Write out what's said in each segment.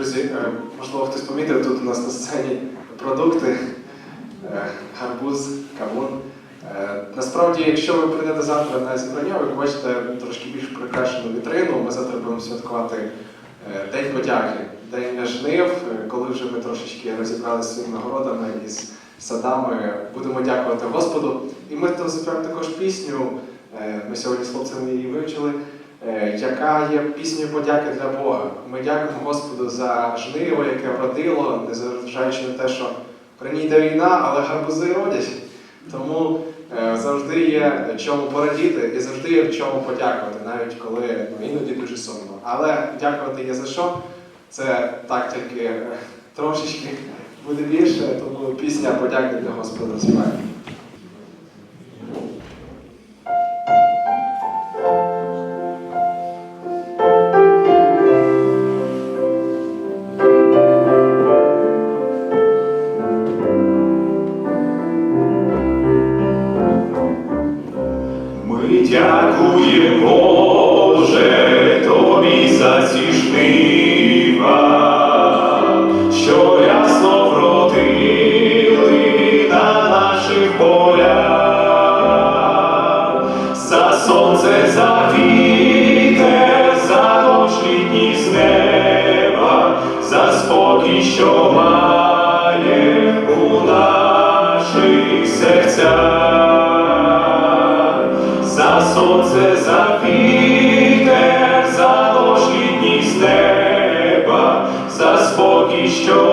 Друзі, е, можливо, хтось помітив, тут у нас на сцені продукти, е, гарбуз, кавун. Е, Насправді, якщо ви прийдете завтра на зібрання, ви побачите трошки більш прикрашену вітрину. Ми завтра будемо святкувати День подяки, День жнив, коли вже ми трошечки розібралися зі своїми нагородами із садами. Будемо дякувати Господу. І ми там також пісню. Ми сьогодні з хлопцями її вивчили яка є піснею подяки для Бога. Ми дякуємо Господу за жниво, яке вродило, незважаючи на те, що при ній йде війна, але гарбузи родять. Тому е, завжди є чому порадіти і завжди є в чому подякувати, навіть коли ну, іноді дуже сумно. Але дякувати є за що. Це так тільки е, трошечки буде більше, тому пісня подяки для Господа співає. Ми дякуємо, Боже, тобі за що ясно вродили на наших полях, за сонце, за за дощ літній з неба, за спокій, що має у наших серцях. Сонце, за вітер, за дошлідність неба, за спокій, що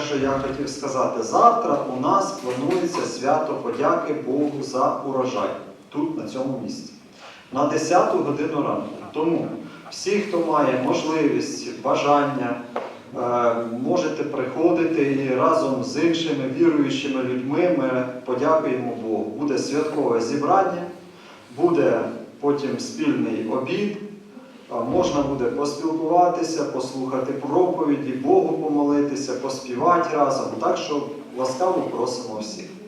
що я хотів сказати. Завтра у нас планується свято подяки Богу за урожай тут, на цьому місці, на 10 годину ранку. Тому всі, хто має можливість, бажання, е, можете приходити і разом з іншими віруючими людьми ми подякуємо Богу. Буде святкове зібрання, буде потім спільний обід. Можна буде поспілкуватися, послухати проповіді, Богу помолитися, поспівати разом. Так що ласкаво просимо всіх.